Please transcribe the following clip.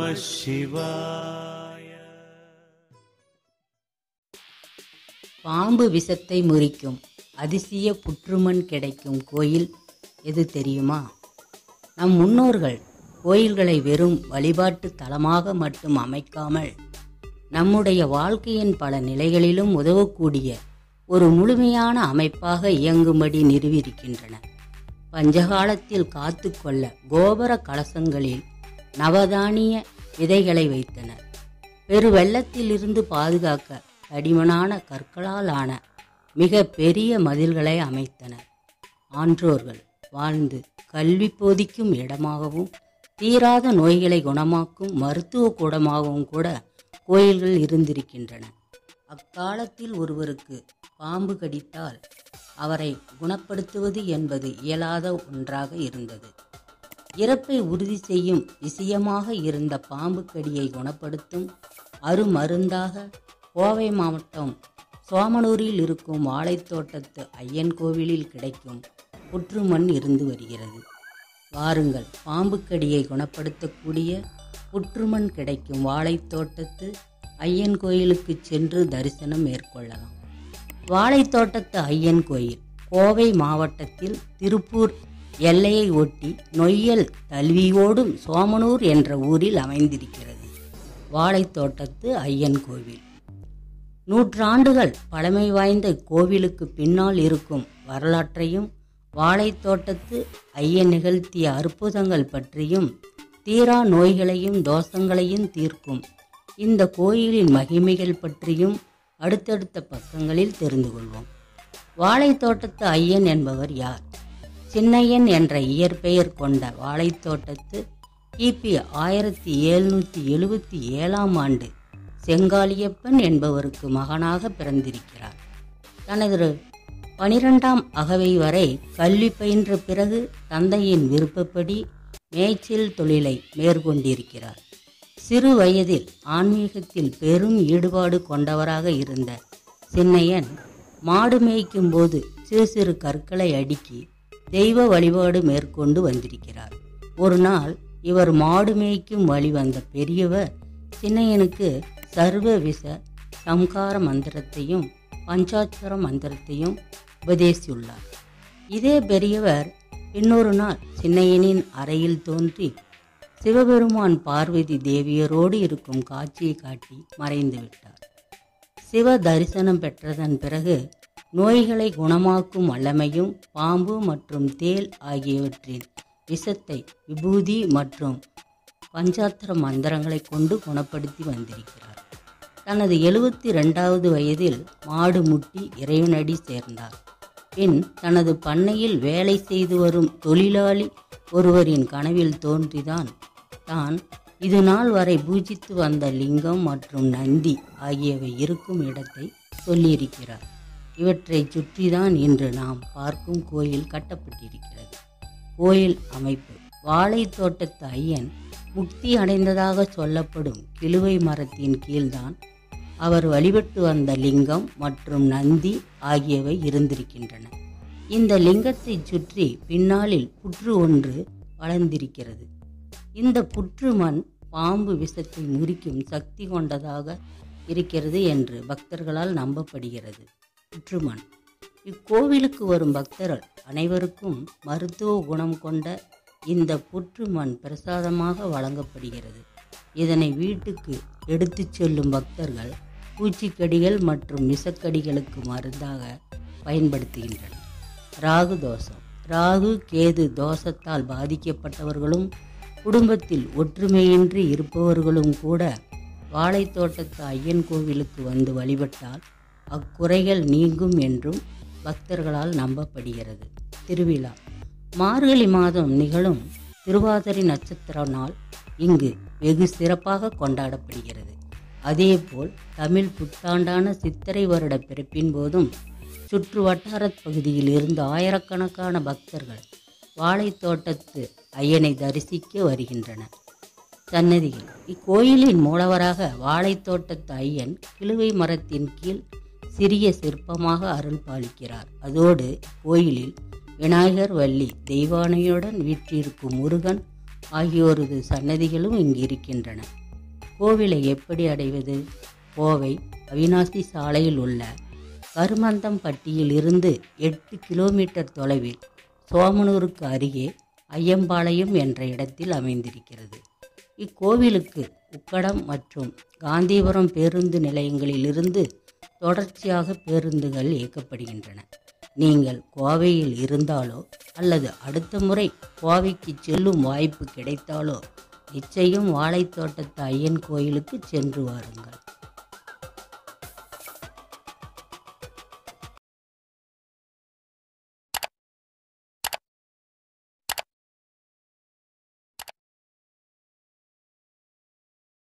Namah பாம்பு விஷத்தை முறிக்கும். அதிசய புற்றுமண் கிடைக்கும் கோயில் எது தெரியுமா? நம் முன்னோர்கள் கோயில்களை வெறும் வழிபாட்டு தலமாக மட்டும் அமைக்காமல் நம்முடைய வாழ்க்கையின் பல நிலைகளிலும் உதவக்கூடிய ஒரு முழுமையான அமைப்பாக இயங்கும்படி நிறுவியிருக்கின்றன. பஞ்சகாலத்தில் காத்துக்கொள்ள கோபுர கலசங்களில் நவதானிய விதைகளை வைத்தனர். பெரு வெள்ளத்திலிருந்து பாதுகாக்க தடிமனான கற்களால் ஆன மிக பெரிய மதில்களை அமைத்தனர். ஆன்றோர்கள் வாழ்ந்து கல்வி போதிக்கும் இடமாகவும் தீராத நோய்களை குணமாக்கும் மருத்துவ கூடமாகவும் கூட கோயில்கள் இருந்திருக்கின்றன. அக்காலத்தில் ஒருவருக்கு பாம்பு கடித்தால் அவரை குணப்படுத்துவது என்பது இயலாத ஒன்றாக இருந்தது. இறப்பை உறுதி செய்யும் விஷயமாக இருந்த பாம்பு கடியை குணப்படுத்தும் அருமருந்தாக கோவை மாவட்டம் சோமனூரில் இருக்கும் வாழைத்தோட்டத்து ஐயன் கோவிலில் கிடைக்கும் புற்றுமண் இருந்து வருகிறது. வாருங்கள் பாம்பு கடியை குணப்படுத்தக்கூடிய புற்றுமண் கிடைக்கும் வாழைத்தோட்டத்து ஐயன் கோயிலுக்கு சென்று தரிசனம் மேற்கொள்ளலாம். வாழைத்தோட்டத்து ஐயன் கோயில் கோவை மாவட்டத்தில் திருப்பூர் எல்லையை ஒட்டி நொய்யல் தல்வியோடும் சோமனூர் என்ற ஊரில் அமைந்திருக்கிறது. வாழைத்தோட்டத்து ஐயன் கோவில். நூற்றாண்டுகள் பழமை வாய்ந்த கோவிலுக்கு பின்னால் இருக்கும் வரலாற்றையும் வாழைத்தோட்டத்து ஐயன் நிகழ்த்திய அற்புதங்கள் பற்றியும் தீரா நோய்களையும் தோஷங்களையும் தீர்க்கும் இந்த கோயிலின் மகிமைகள் பற்றியும் அடுத்தடுத்த பக்கங்களில் தெரிந்து கொள்வோம். வாழைத்தோட்டத்து ஐயன் என்பவர் யார்? சின்னையன் என்ற இயற்பெயர் கொண்ட வாழைத்தோட்டத்து கிபி ஆயிரத்தி எழுநூற்றி எழுபத்தி ஏழாம் ஆண்டு செங்காலியப்பன் என்பவருக்கு மகனாக பிறந்திருக்கிறார். தனது பனிரெண்டாம் அகவை வரை கல்வி பயின்ற பிறகு தந்தையின் விருப்பப்படி மேய்ச்சல் தொழிலை மேற்கொண்டிருக்கிறார். சிறு வயதில் ஆன்மீகத்தில் பெரும் ஈடுபாடு கொண்டவராக இருந்த சின்னையன் மாடு மேய்க்கும் போது சிறு சிறு கற்களை அடுக்கி தெய்வ வழிபாடு மேற்கொண்டு வந்திருக்கிறார். ஒரு நாள் இவர் மாடு மேய்க்கும் வழி வந்த பெரியவர் சின்னையனுக்கு சர்வ விச சம்கார மந்திரத்தையும் பஞ்சாட்சர மந்திரத்தையும் உபதேசியுள்ளார். இதே பெரியவர் இன்னொரு நாள் சின்னையனின் அறையில் தோன்றி சிவபெருமான் பார்வதி தேவியரோடு இருக்கும் காட்சியை காட்டி மறைந்து விட்டார். சிவ தரிசனம் பெற்றதன் பிறகு நோய்களை குணமாக்கும் வல்லமையும் பாம்பு மற்றும் தேல் ஆகியவற்றின் விஷத்தை விபூதி மற்றும் பஞ்சாத்திர மந்திரங்களை கொண்டு குணப்படுத்தி வந்திருக்கிறார். தனது எழுபத்தி ரெண்டாவது வயதில் மாடு முட்டி இறைவனடி சேர்ந்தார். பின் தனது பண்ணையில் வேலை செய்து வரும் தொழிலாளி ஒருவரின் கனவில் தோன்றிதான் தான் இது நாள் வரை பூஜித்து வந்த லிங்கம் மற்றும் நந்தி ஆகியவை இருக்கும் இடத்தை சொல்லியிருக்கிறார். இவற்றை சுற்றிதான் இன்று நாம் பார்க்கும் கோயில் கட்டப்பட்டிருக்கிறது. கோயில் அமைப்பு. வாழை தோட்டத்து ஐயன் முக்தி அடைந்ததாக சொல்லப்படும் கிழுவை மரத்தின் கீழ்தான் அவர் வழிபட்டு வந்த லிங்கம் மற்றும் நந்தி ஆகியவை இருந்திருக்கின்றன. இந்த லிங்கத்தை சுற்றி பின்னாளில் புற்று ஒன்று வளர்ந்திருக்கிறது. இந்த புற்று மண் பாம்பு விஷத்தை முறிக்கும் சக்தி கொண்டதாக இருக்கிறது என்று பக்தர்களால் நம்பப்படுகிறது. புற்றுமண் இக்கோவிலுக்கு வரும் பக்தர்கள் அனைவருக்கும் மருத்துவ குணம் கொண்ட இந்த புற்று மண் பிரசாதமாக வழங்கப்படுகிறது. இதனை வீட்டுக்கு எடுத்துச் செல்லும் பக்தர்கள் பூச்சிக்கடிகள் மற்றும் விஷக்கடிகளுக்கு மருந்தாக பயன்படுத்துகின்றனர். ராகு தோஷம். ராகு கேது தோஷத்தால் பாதிக்கப்பட்டவர்களும் குடும்பத்தில் ஒற்றுமையின்றி இருப்பவர்களும் கூட வாழைத்தோட்டத்து ஐயன் கோவிலுக்கு வந்து வழிபட்டால் அக்குறைகள் நீங்கும் என்றும் பக்தர்களால் நம்பப்படுகிறது. திருவிழா. மார்கழி மாதம் நிகழும் திருவாதிரை நட்சத்திர நாள் இங்கு வெகு சிறப்பாக கொண்டாடப்படுகிறது. அதேபோல் தமிழ் புத்தாண்டான சித்திரை வருட பிறப்பின் போதும் சுற்று வட்டாரப் பகுதியில் இருந்து ஆயிரக்கணக்கான பக்தர்கள் வாழைத்தோட்டத்து ஐயனை தரிசிக்க வருகின்றனர். சன்னதிகள். இக்கோயிலின் மூலவராக வாழைத்தோட்டத்து ஐயன் கிழுவை மரத்தின் கீழ் சிறிய சிற்பமாக அருள் பாலிக்கிறார் அதோடு கோயிலில் விநாயகர் வள்ளி தெய்வானையுடன் வீற்றிருக்கும் முருகன் ஆகியோரது சன்னதிகளும் இங்கு இருக்கின்றன கோவிலை எப்படி அடைவது? கோவை அவினாசி சாலையில் உள்ள கருமந்தம்பட்டியில் இருந்து எட்டு கிலோமீட்டர் தொலைவில் சோமனூருக்கு அருகே ஐயம்பாளையம் என்ற இடத்தில் அமைந்திருக்கிறது. இக்கோவிலுக்கு உக்கடம் மற்றும் காந்திபுரம் பேருந்து நிலையங்களிலிருந்து தொடர்ச்சியாக பேருந்துகள் இயக்கப்படுகின்றன. நீங்கள் கோவையில் இருந்தாலோ அல்லது அடுத்த முறை கோவைக்கு செல்லும் வாய்ப்பு கிடைத்தாலோ நிச்சயம் வாழைத்தோட்டத்து ஐயன் கோயிலுக்கு சென்று வாருங்கள்.